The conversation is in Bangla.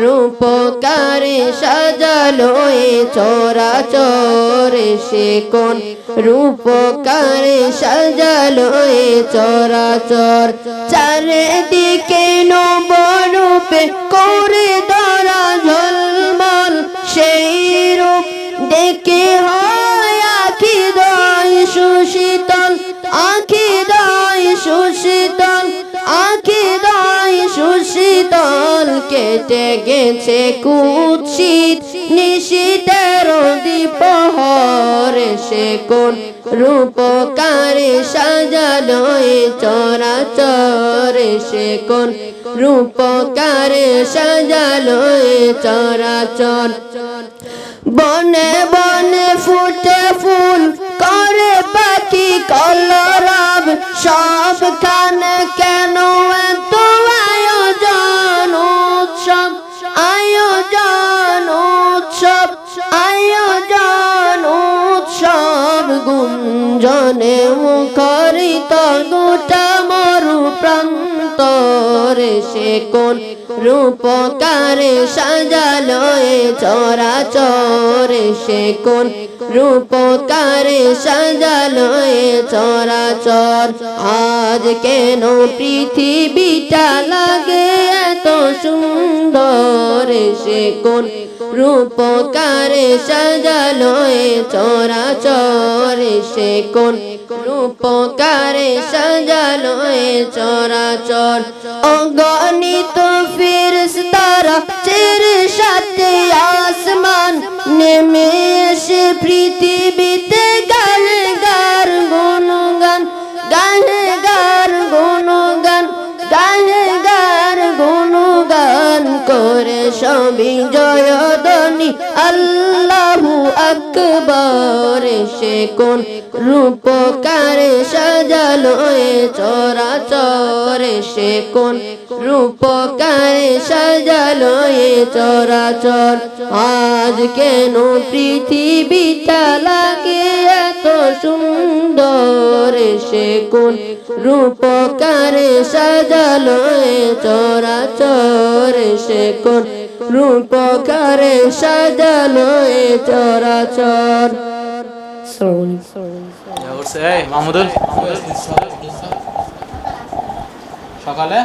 রূপকারে সাজালো এ চরাচর সে কোন রূপকারে সাজালো এ চরাচর। চারিদিকে নবরূপে করে ধরা ঝলমল, সেই রূপ দেখে হয় কেটে গেছে কুৎসিত নিশীতের দ্বীপহর সে কোন রূপকারে সাজালো এ চরাচর, সে কোন রূপকারে সাজালো এ চরাচর। বনে বনে ফুটে ফুল করে পাখি কলরব, সবখানে কেন গুঞ্জনে মুখরিত গোটা মরু প্রান্তরে সে কোন রূপকারে সাজালো এ চরাচরে সে কোন রূপকারে সাজালো এ চরাচর। আজ কেন পৃথিবীটা লাগে এত সুন্দর? সে কোন রূপকারে সাজালো এ চরাচর সে কোন রূপকারে সাজালো এ চরাচর। অগণিত ফেরেশতারা চের সাথে আসমান, নেমে এসে পৃথিবীতে সবই জয়দনি আল্লাহু আকবর সে কোন রূপকারে সাজালো এ চরাচর? সে কোন রূপকারে সাজালো এ চরাচর? আজ কেন পৃথিবীটা লাগে সুন্দর সে কোন রূপকারে সাজালো চরাচর সে কোন রূপকারে সাজালো চরাচর। সকালে?